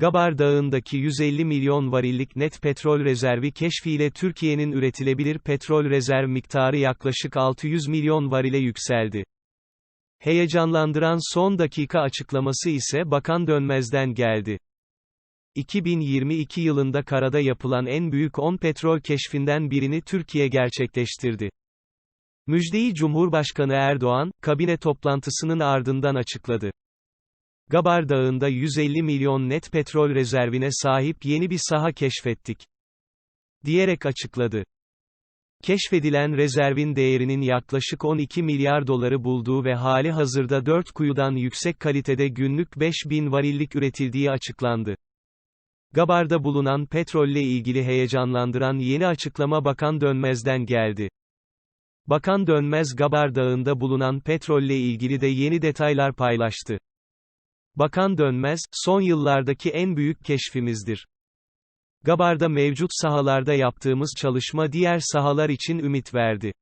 Gabar Dağı'ndaki 150 milyon varillik net petrol rezervi keşfiyle Türkiye'nin üretilebilir petrol rezerv miktarı yaklaşık 600 milyon varile yükseldi. Heyecanlandıran son dakika açıklaması ise Bakan Dönmez'den geldi. 2022 yılında karada yapılan en büyük 10 petrol keşfinden birini Türkiye gerçekleştirdi. Müjdeyi Cumhurbaşkanı Erdoğan, kabine toplantısının ardından açıkladı. Gabar Dağı'nda 150 milyon net petrol rezervine sahip yeni bir saha keşfettik. Diyerek açıkladı. Keşfedilen rezervin değerinin yaklaşık 12 milyar doları bulduğu ve hali hazırda 4 kuyudan yüksek kalitede günlük 5000 varillik üretildiği açıklandı. Gabar'da bulunan petrolle ilgili heyecanlandıran yeni açıklama Bakan Dönmez'den geldi. Bakan Dönmez Gabar Dağı'nda bulunan petrolle ilgili de yeni detaylar paylaştı. Bakan Dönmez, son yıllardaki en büyük keşfimizdir. Gabar'da mevcut sahalarda yaptığımız çalışma diğer sahalar için ümit verdi.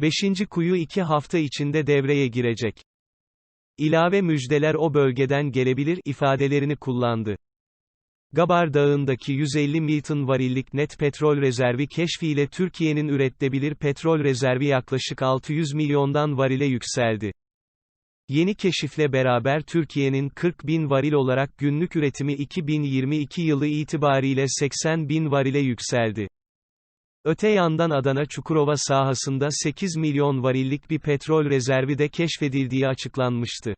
Beşinci kuyu iki hafta içinde devreye girecek. İlave müjdeler o bölgeden gelebilir ifadelerini kullandı. Gabar Dağı'ndaki 150 milton varillik net petrol rezervi keşfiyle Türkiye'nin üretilebilir petrol rezervi yaklaşık 600 milyondan varile yükseldi. Yeni keşifle beraber Türkiye'nin 40 bin varil olarak günlük üretimi 2022 yılı itibariyle 80 bin varile yükseldi. Öte yandan Adana Çukurova sahasında 8 milyon varillik bir petrol rezervi de keşfedildiği açıklanmıştı.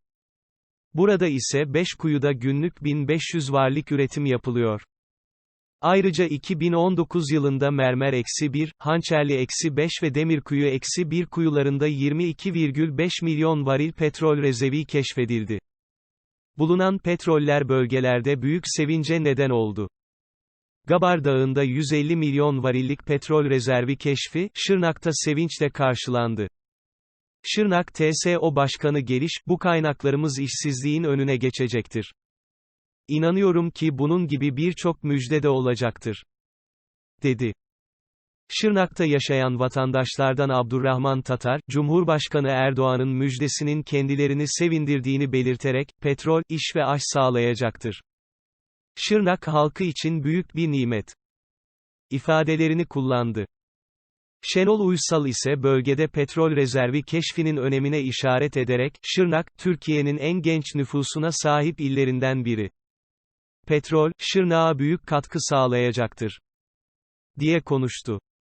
Burada ise 5 kuyuda günlük 1500 varlık üretim yapılıyor. Ayrıca 2019 yılında Mermer eksi 1, Hançerli eksi 5 ve Demirkuyu eksi 1 kuyularında 22,5 milyon varil petrol rezervi keşfedildi. Bulunan petroller bölgelerde büyük sevince neden oldu. Gabar Dağı'nda 150 milyon varillik petrol rezervi keşfi, Şırnak'ta sevinçle karşılandı. Şırnak TSO Başkanı Geliş, bu kaynaklarımız işsizliğin önüne geçecektir. İnanıyorum ki bunun gibi birçok müjde de olacaktır. Dedi. Şırnak'ta yaşayan vatandaşlardan Abdurrahman Tatar, Cumhurbaşkanı Erdoğan'ın müjdesinin kendilerini sevindirdiğini belirterek, petrol, iş ve aş sağlayacaktır. Şırnak halkı için büyük bir nimet. ifadelerini kullandı. Şenol Uysal ise bölgede petrol rezervi keşfinin önemine işaret ederek, Şırnak, Türkiye'nin en genç nüfusuna sahip illerinden biri. Petrol, Şırnak'a büyük katkı sağlayacaktır. diye konuştu.